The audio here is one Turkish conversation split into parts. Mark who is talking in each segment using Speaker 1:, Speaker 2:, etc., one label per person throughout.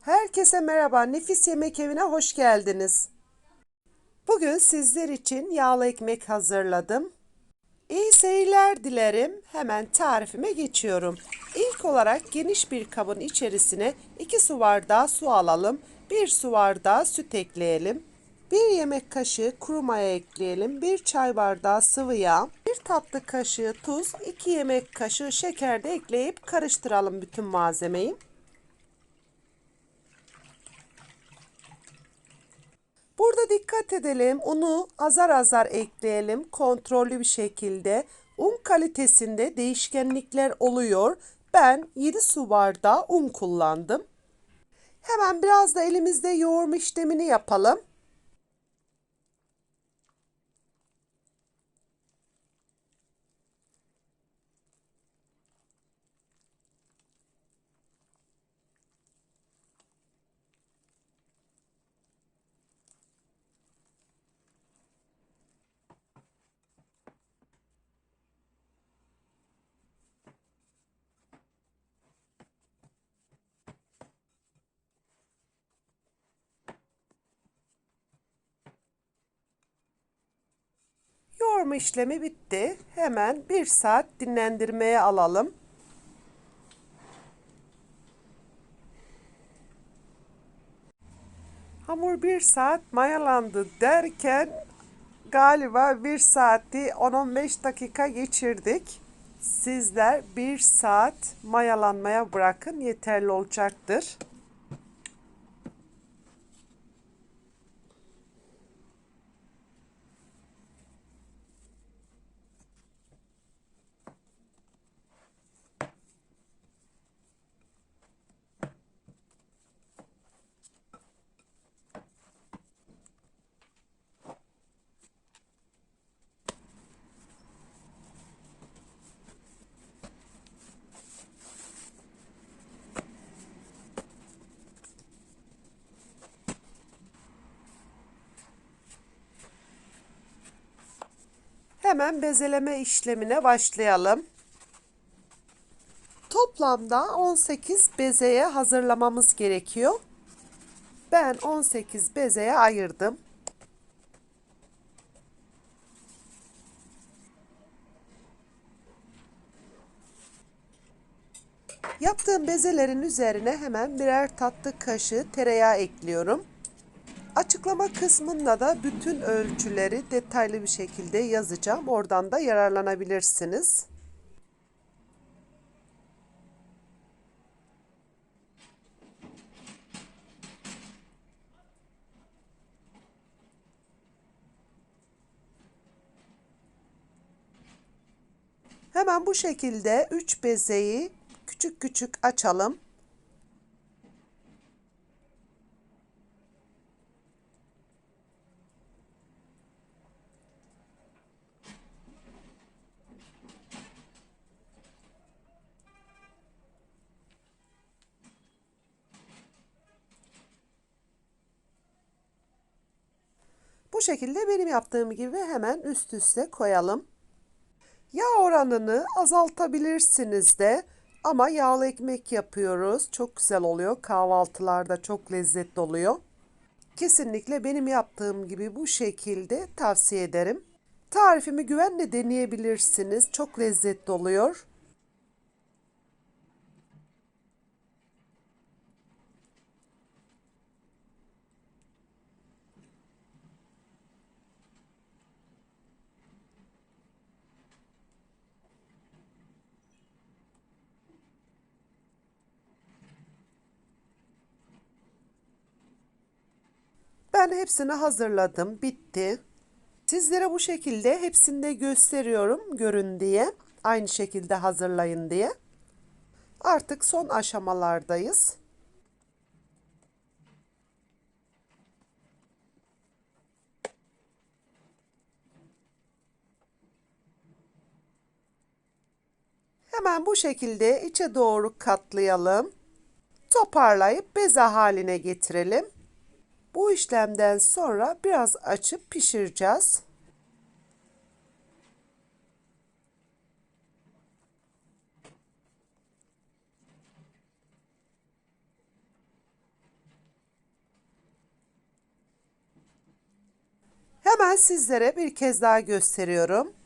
Speaker 1: Herkese merhaba. Nefis Yemek Evi'ne hoş geldiniz. Bugün sizler için yağlı ekmek hazırladım. İyi seyirler dilerim. Hemen tarifime geçiyorum. İlk olarak geniş bir kabın içerisine 2 su bardağı su alalım. 1 su bardağı süt ekleyelim. 1 yemek kaşığı kuru maya ekleyelim. 1 çay bardağı sıvı yağ, 1 tatlı kaşığı tuz, 2 yemek kaşığı şeker de ekleyip karıştıralım bütün malzemeyi. Burada dikkat edelim. Unu azar azar ekleyelim. Kontrollü bir şekilde. Un kalitesinde değişkenlikler oluyor. Ben 7 su bardağı un kullandım. Hemen biraz da elimizde yoğurma işlemini yapalım. Yoğurma işlemi bitti. Hemen bir saat dinlendirmeye alalım. Hamur bir saat mayalandı derken galiba bir saati 10-15 dakika geçirdik. Sizler bir saat mayalanmaya bırakın yeterli olacaktır. Hemen bezeleme işlemine başlayalım. Toplamda 18 bezeye hazırlamamız gerekiyor. Ben 18 bezeye ayırdım. Yaptığım bezelerin üzerine hemen birer tatlı kaşığı tereyağı ekliyorum. Açıklama kısmında da bütün ölçüleri detaylı bir şekilde yazacağım. Oradan da yararlanabilirsiniz. Hemen bu şekilde 3 bezeyi küçük küçük açalım. Bu şekilde benim yaptığım gibi hemen üst üste koyalım. Yağ oranını azaltabilirsiniz de ama yağlı ekmek yapıyoruz. Çok güzel oluyor. Kahvaltılarda çok lezzetli oluyor. Kesinlikle benim yaptığım gibi bu şekilde tavsiye ederim. Tarifimi güvenle deneyebilirsiniz. Çok lezzetli oluyor. Ben hepsini hazırladım. Bitti. Sizlere bu şekilde hepsini de gösteriyorum görün diye. Aynı şekilde hazırlayın diye. Artık son aşamalardayız. Hemen bu şekilde içe doğru katlayalım. Toparlayıp beze haline getirelim. Bu işlemden sonra biraz açıp pişireceğiz. Hemen sizlere bir kez daha gösteriyorum.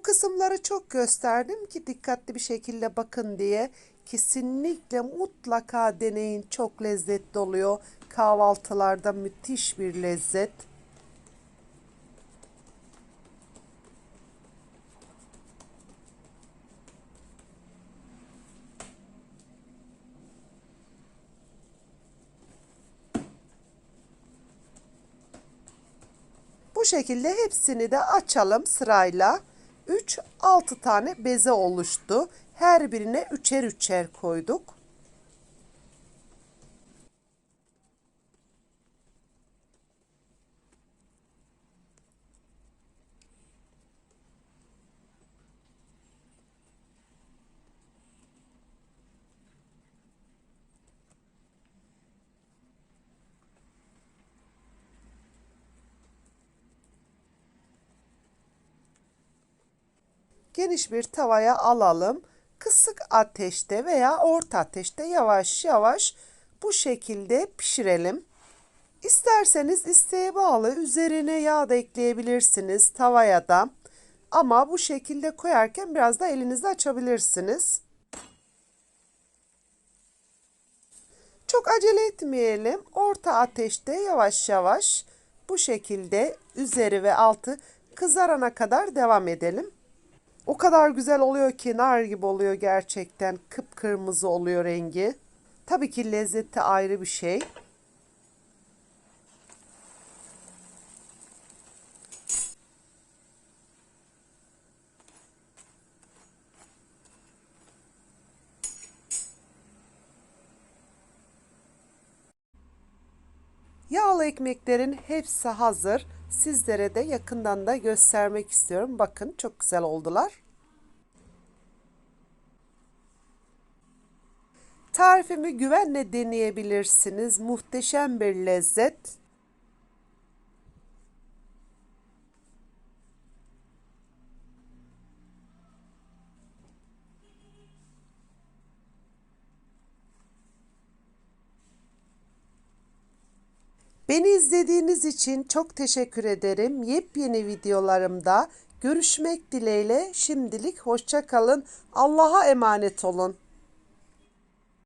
Speaker 1: Bu kısımları çok gösterdim ki dikkatli bir şekilde bakın diye. Kesinlikle mutlaka deneyin. Çok lezzetli oluyor. Kahvaltılarda müthiş bir lezzet. Bu şekilde hepsini de açalım sırayla. 3 6 tane beze oluştu. Her birine üçer üçer koyduk. Geniş bir tavaya alalım. Kısık ateşte veya orta ateşte yavaş yavaş bu şekilde pişirelim. İsterseniz isteğe bağlı üzerine yağ da ekleyebilirsiniz tavaya da. Ama bu şekilde koyarken biraz da elinizde açabilirsiniz. Çok acele etmeyelim. Orta ateşte yavaş yavaş bu şekilde üzeri ve altı kızarana kadar devam edelim. O kadar güzel oluyor ki nar gibi oluyor gerçekten. Kıpkırmızı oluyor rengi. Tabii ki lezzeti ayrı bir şey. Yağlı ekmeklerin hepsi hazır. Sizlere de yakından da göstermek istiyorum. Bakın çok güzel oldular. Tarifimi güvenle deneyebilirsiniz. Muhteşem bir lezzet. Beni izlediğiniz için çok teşekkür ederim. Yepyeni videolarımda görüşmek dileğiyle şimdilik hoşça kalın. Allah'a emanet olun.